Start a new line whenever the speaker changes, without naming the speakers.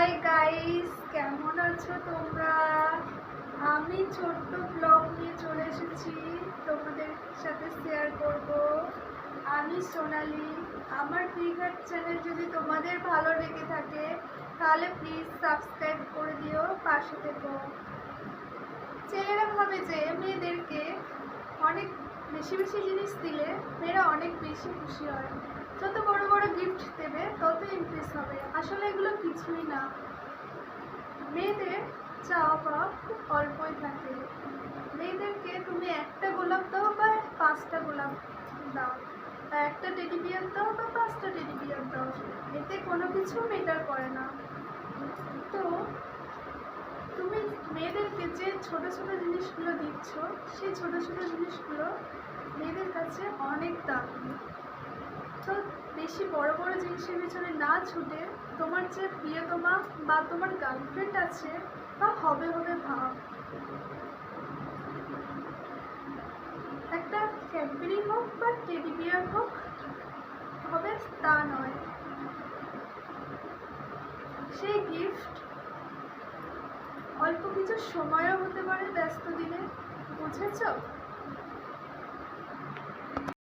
Hi guys কেমন আছো তোমরা? আমি ছোট্ট ব্লগ নিয়ে চলে এসেছি। তোমাদের সাথে শেয়ার করব। আমি সোনালি। আমার ক্রিকেট চ্যানেল যদি তোমাদের ভালো লেগে থাকে, তাহলে প্লিজ সাবস্ক্রাইব করে দিও, পাশে থেকো। ছেলেরা ভাবে যে মেয়েদেরকে অনেক বেশি বেশি জিনিস দিলে মেয়েরা অনেক বেশি খুশি হয়। যত বড় বড় গিফট দেবে, তত ইমপ্রেস হবে। আসলে এগুলো কিছুই না। মেয়েদের চাওয়া পাওয়া খুব অল্পই থাকে। মেয়েদেরকে তুমি একটা গোলাপ দাও বা পাঁচটা গোলাপ দাও। বা একটা টেডি বিয়ার দাও বা পাঁচটা টেডি বিয়ার দাও। এতে কোনো কিছু মেটার করে না। তো তুমি মেয়েদেরকে যে ছোট ছোট জিনিসগুলো দিচ্ছ, সেই ছোট ছোট জিনিসগুলো মেয়েদের কাছে অনেক দামি। বেশি বড় বড় জিনিসের পিছনে না ছুটে তোমার যে প্রিয়তমা বা তোমার গার্লফ্রেন্ড আছে বা হবে হবে ভাব। একটা ক্যাডবেরি হোক বা টেডি বিয়ার হোক, হবে তা নয়। সেই গিফট অল্প কিছু সময়ও হতে পারে ব্যস্ত দিনে, বুঝেছ?